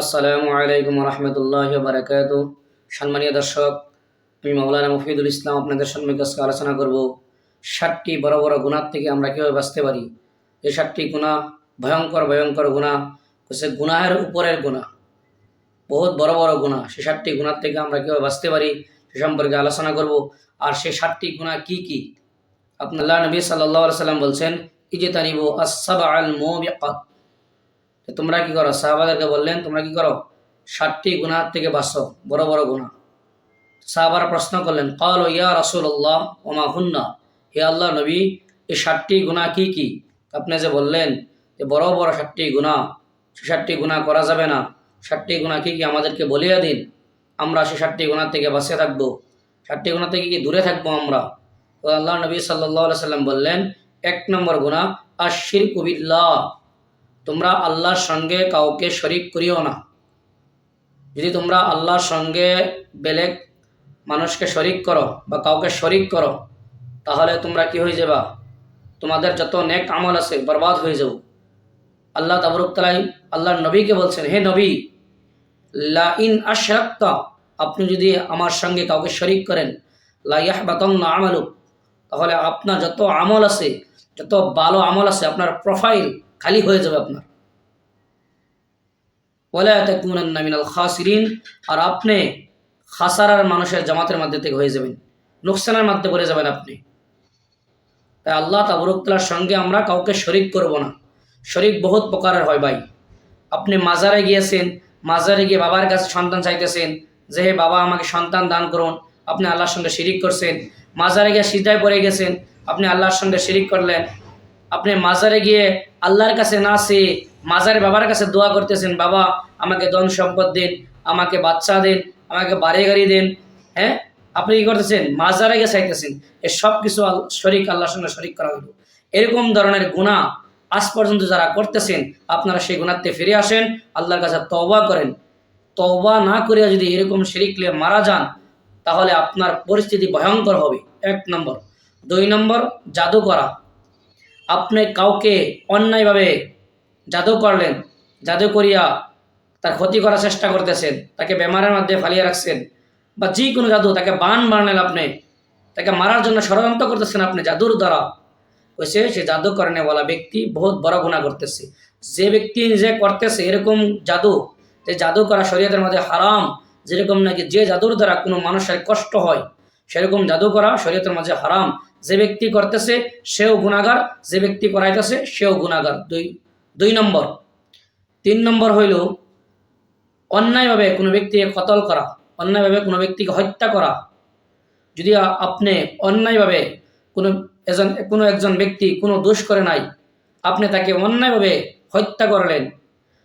আসসালামু আলাইকুম রহমতুল্লাহ বারাকাত সম্মানীয় দর্শক, আমি মৌলানা মফিদুল ইসলাম আপনাদের সামনে আজকে আলোচনা করব ষাটটি বড় বড় গুণার থেকে আমরা কীভাবে বাঁচতে পারি। এই ষাটটি গুণা ভয়ঙ্কর ভয়ঙ্কর গুণা হচ্ছে গুনাহের উপরের গুণা বহুত বড় বড় গুণা সে ষাটটি গুণার থেকে আমরা কীভাবে বাঁচতে পারি সে সম্পর্কে আলোচনা করব। আর সে ষাটটি গুণা কি কি? আপনাল্লাহ নবী সাল্লাহ সাল্লাম বলছেন ইজে তানিব আসাব আল মোবিকাত তোমরা কি করো? সাহাবাদেরকে বললেন, তোমরা কি করো? ষাটটি গুনার থেকে বাঁচো। বড় বড় গুণা সাহাবারা প্রশ্ন করলেন কল ইয়া রাসুল্লাহ ওমা হুন্না? হে আল্লাহ নবী, এই ষাটটি গুণা কি কি? আপনি যে বললেন যে বড় বড় ষাটটি গুণা সে ষাটটি গুণা করা যাবে না। ষাটটি গুণা কি কি আমাদেরকে বলিয়া দিন? আমরা সে ষাটটি গুণার থেকে বাঁচে থাকব। ষাটটি গুণা থেকে কি দূরে থাকব আমরা? আল্লাহ নবী সাল্লাহ সাল্লাম বললেন, এক নম্বর গুণা আশির কবিল্লাহ তোমরা আল্লাহর সঙ্গে কাউকে শরিক করিও না। যদি তোমরা আল্লাহর সঙ্গে বেলেগ মানুষকে শরিক করো বা কাউকে শরিক করো, তাহলে তোমরা কি হয়ে যাবা? তোমাদের যত নেক আমল আছে বরবাদ হয়ে যাও আল্লাহ তাবরুকতালাই আল্লাহর নবীকে বলছেন, হে নবী লা ইন আশরাক্তা, আপনি যদি আমার সঙ্গে কাউকে শরিক করেন লাইয়াহ বাতং না আমালুক, তাহলে আপনার যত আমল আছে, যত ভালো আমল আছে, আপনার প্রোফাইল খালি হয়ে যাবে আপনার। মিনাল খাসিরিন, আর আপনি খাসারার মানুষের জামাতের মধ্যে থেকে হয়ে যাবেন, নোকসানের মধ্যে পড়ে যাবেন আপনি। তাই আল্লাহ তাবরুকতালার সঙ্গে আমরা কাউকে শরিক করব না। শরিক বহুত প্রকারের হয় ভাই। আপনি মাজারে গিয়েছেন, মাজারে গিয়ে বাবার কাছে সন্তান চাইতেছেন, যে হে বাবা, আমাকে সন্তান দান করুন, আপনি আল্লাহর সঙ্গে শিরিক করছেন। মাজারে গিয়ে সিদ্ধায় পড়ে গেছেন, আপনি আল্লাহর সঙ্গে শিরিক করলেন আপনি মাজারে গিয়ে আল্লাহর কাছে না সে মাজারে বাবার কাছে দোয়া করতেছেন, বাবা, আমাকে ধন সম্পদ দিন, আমাকে বাচ্চা দিন, আমাকে বাড়ি গাড়ি দিন। হ্যাঁ? আপনি কি করতেছেন? মাজারে গিয়ে চাইতেছেন। এ সব কিছু শরিক আল্লাহর সঙ্গে শরিক করা হইল। এরকম ধরনের গুণা আজ পর্যন্ত যারা করতেছেন, আপনারা সেই গুণাতে ফিরে আসেন, আল্লাহর কাছে তওবা করেন। তওবা না করিয়া যদি এরকম শিরিকলে মারা যান, তাহলে আপনার পরিস্থিতি ভয়ঙ্কর হবে। এক নম্বর। দুই নম্বর, জাদু করা। আপনি কাউকে অন্যায়ভাবে জাদু করলেন, জাদু করিয়া তার ক্ষতি করার চেষ্টা করতেছেন, তাকে বেমারের মধ্যে ফালিয়ে রাখছেন, বা যে কোনো জাদু, তাকে বান বানালেন আপনি, তাকে মারার জন্য ষড়যন্ত্র করতেছেন আপনি জাদুর দ্বারা হয়েছে সে জাদু করনে বলা ব্যক্তি বহুত বড় গুণা করতেছে। যে ব্যক্তি নিজে করতেছে এরকম জাদু, যে জাদু করা শরীয়তের মধ্যে হারাম, যেরকম নাকি যে জাদুর দ্বারা কোনো মানুষের কষ্ট হয়, সেরকম জাদু করা শরীয়তের মাঝে হারাম যে ব্যক্তি করতেছে, সেও গুণাগার যে ব্যক্তি করাইতেছে, সেও গুণাগার দুই দুই নম্বর। তিন নম্বর হইল অন্যায়ভাবে কোনো ব্যক্তিকে কতল করা, অন্যায়ভাবে কোনো ব্যক্তিকে হত্যা করা। যদি আপনি অন্যায়ভাবে কোনো এজন কোনো একজন ব্যক্তি কোনো দোষ করে নাই, আপনি তাকে অন্যায়ভাবে হত্যা করলেন,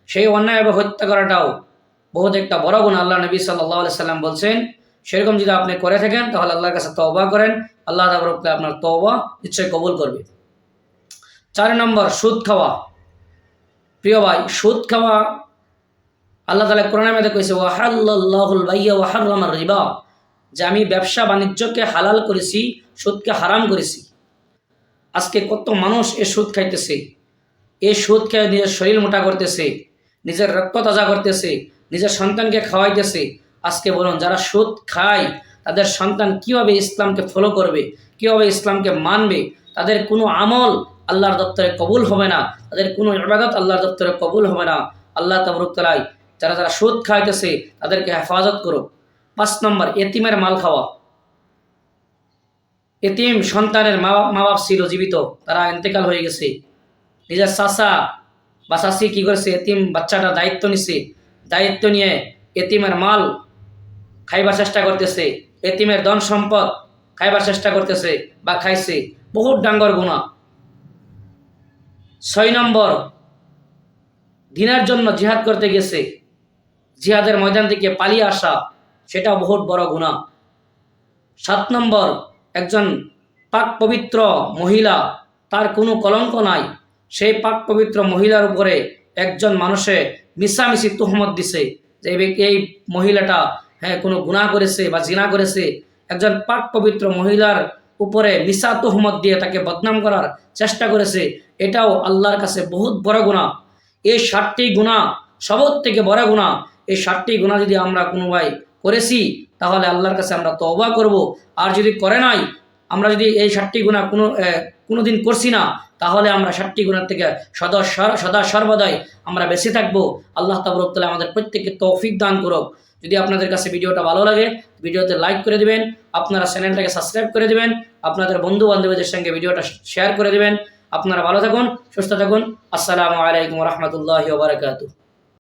সেই অন্যায়ভাবে হত্যা করাটাও বহুত একটা বড় গুণ আল্লাহ নবী সাল্লাহ সাল্লাম বলছেন সেরকম যদি আপনি করে থাকেন, তাহলে আল্লাহর কাছে তওবা করেন। আল্লাহ তাবরকলে আপনার তওবা নিশ্চয়ই কবুল করবে। চার নম্বর, সুদ খাওয়া। প্রিয় ভাই, সুদ খাওয়া আল্লাহ তালা কোরআনের মধ্যে কইছে ওয়াহাল্লাহুল বাইয়া ওয়াহার রিবা যে আমি ব্যবসা বাণিজ্যকে হালাল করেছি, সুদকে হারাম করেছি। আজকে কত মানুষ এ সুদ খাইতেছে, এ সুদ খেয়ে নিজের শরীর মোটা করতেছে, নিজের রক্ত তাজা করতেছে, নিজের সন্তানকে খাওয়াইতেছে আজকে বলুন, যারা সুদ খায়, তাদের সন্তান কীভাবে ইসলামকে ফলো করবে, কীভাবে ইসলামকে মানবে, তাদের কোনো আমল আল্লাহর দপ্তরে কবুল হবে না, তাদের কোনো ইবাদত আল্লাহর দপ্তরে কবুল হবে না। আল্লাহ তাবরুকতলায় যারা যারা সুদ খাইতেছে, তাদেরকে হেফাজত করো পাঁচ নম্বর, এতিমের মাল খাওয়া। এতিম সন্তানের মা বাপ মা বাপ ছিল জীবিত, তারা ইন্তেকাল হয়ে গেছে। নিজের চাষা বা চাষি কী করেছে? এতিম বাচ্চাটা দায়িত্ব নিছে। দায়িত্ব নিয়ে এতিমের মাল খাইবার চেষ্টা করতেছে। এতিমের ধন সম্পদ খাইবার চেষ্টা করতেছে বা খাইছে। বহুত ডাঙ্গর গুণা। ছয় নম্বর, দিনের জন্য জিহাদ করতে গেছে। জিহাদের ময়দান থেকে পালিয়ে আসা সেটা বহুত বড় গুণা। সাত নম্বর, একজন পাক পবিত্র মহিলা, তার কোনো কলঙ্ক নাই। সেই পাক পবিত্র মহিলার উপরে একজন মানুষে মিশামিশি তুহমত দিছে যে এই এই মহিলাটা হ্যাঁ কোনো গুণা করেছে বা জিনা করেছে, একজন পাক পবিত্র মহিলার উপরে নিশা তোহমত দিয়ে তাকে বদনাম করার চেষ্টা করেছে, এটাও আল্লাহর কাছে বহুত বড় গুণা এই ষাটটি গুণা সবর থেকে বড় গুণা এই ষাটটি গুণা যদি আমরা কোনো ভাই করেছি, তাহলে আল্লাহর কাছে আমরা তওবা করব। আর যদি করে নাই আমরা যদি এই ষাটটি গুণা কোনো কোনো দিন করছি না, তাহলে আমরা ষাটটি গুণার থেকে সদা সদা সর্বদাই আমরা বেঁচে থাকব। আল্লাহ তাবরকতলা আমাদের প্রত্যেককে তৌফিক দান করুক। যদি আপনাদের কাছে ভিডিওটা ভালো লাগে, ভিডিওতে লাইক করে দিবেন, আপনারা চ্যানেলটাকে সাবস্ক্রাইব করে দিবেন, আপনাদের বন্ধু বান্ধবীদের সঙ্গে ভিডিওটা শেয়ার করে দিবেন। আপনারা ভালো থাকুন, সুস্থ থাকুন। আসসালামু আলাইকুম রহমতুল্লাহ বারকাতু